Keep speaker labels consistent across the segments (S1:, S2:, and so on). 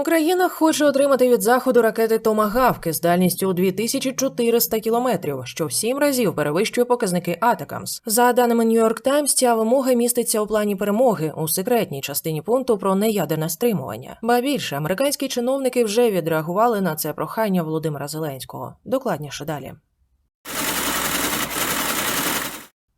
S1: Україна хоче отримати від заходу ракети Томагавки з дальністю у 2400 кілометрів, що в сім разів перевищує показники Атакамс. За даними Нью-Йорк Таймс, ця вимога міститься у плані перемоги у секретній частині пункту про неядерне стримування. Ба більше американські чиновники вже відреагували на це прохання Володимира Зеленського. Докладніше далі.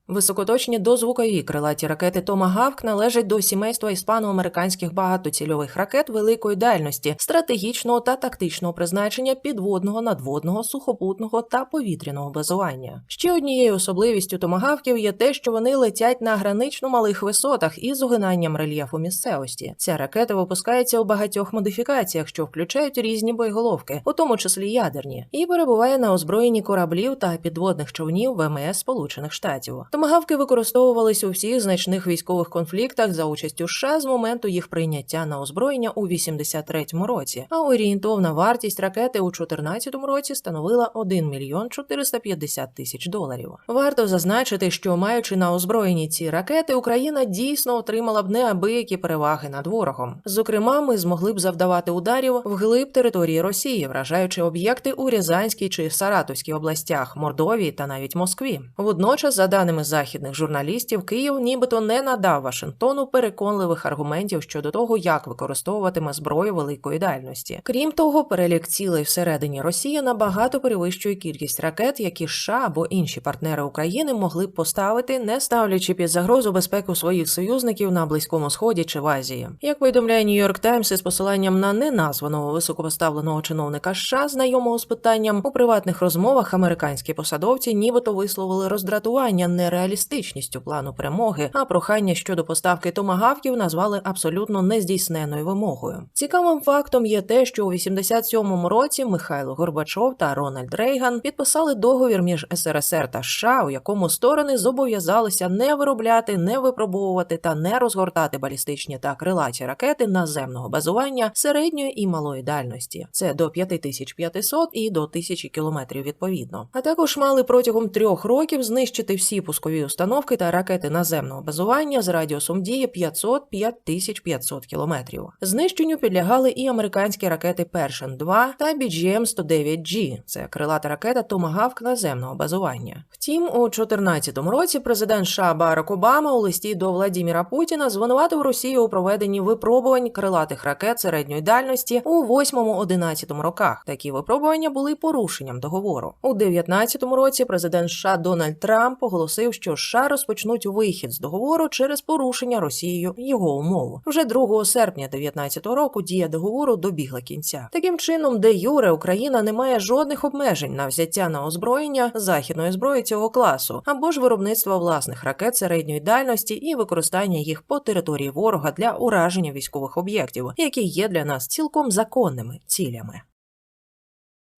S1: Високоточні дозвукові крилаті ракети Томагавк належать до сімейства іспано-американських багатоцільових ракет великої дальності, стратегічного та тактичного призначення підводного, надводного, сухопутного та повітряного базування. Ще однією особливістю томагавків є те, що вони летять на гранично малих висотах із угинанням рельєфу місцевості. Ця ракета випускається у багатьох модифікаціях, що включають різні боєголовки, у тому числі ядерні, і перебуває на озброєнні кораблів та підводних човнів ВМС Сполучених Штатів. Томагавки використовувались у всіх значних військових конфліктах за участю США з моменту їх прийняття на озброєння у 83-му році. А орієнтовна вартість ракети у 14-му році становила 1 мільйон 450 тисяч доларів. Варто зазначити, що маючи на озброєнні ці ракети, Україна дійсно отримала б неабиякі переваги над ворогом. Зокрема, ми змогли б завдавати ударів вглиб території Росії, вражаючи об'єкти у Рязанській чи Саратовській областях, Мордовії та навіть Москві. Водночас, за даними західних журналістів, Київ нібито не надав Вашингтону переконливих аргументів щодо того, як використовуватиме зброю великої дальності. Крім того, перелік цілей всередині Росії набагато перевищує кількість ракет, які США або інші партнери України могли б поставити, не ставлячи під загрозу безпеку своїх союзників на близькому сході чи в Азії. Як повідомляє York Times із посиланням на неназваного високопоставленого чиновника США, знайомого з питанням у приватних розмовах американські посадовці нібито висловили роздратування нереалістичністю плану перемоги, а прохання щодо поставки томагавків назвали абсолютно нездійсненною вимогою. Цікавим фактом є те, що у 87-му році Михайло Горбачов та Рональд Рейган підписали договір між СРСР та США, у якому сторони зобов'язалися не виробляти, не випробовувати та не розгортати балістичні та крилаті ракети наземного базування середньої і малої дальності. Це до 5500 і до 1000 кілометрів відповідно. А також мали протягом трьох років знищити всі пускові установки та ракети наземного базування з радіусом дії 500-5500 кілометрів. Знищенню підлягали і американські ракети Першин 2 та BGM-109G. Це крилата ракета Томагавк наземного базування. Втім, у 2014 році президент США Барак Обама у листі до Владіміра Путіна звинуватив Росію у проведенні випробувань крилатих ракет середньої дальності у 8-11 роках. Такі випробування були порушенням договору. У 2019 році президент США Дональд Трамп оголосив, що США розпочнуть вихід з договору через порушення Росією його умов. Вже 2 серпня 2019 року дія договору добігла кінця. Таким чином, де юре Україна не має жодних обмежень на взяття на озброєння західної зброї цього класу або ж виробництва власних ракет середньої дальності і використання їх по території ворога для ураження військових об'єктів, які є для нас цілком законними цілями.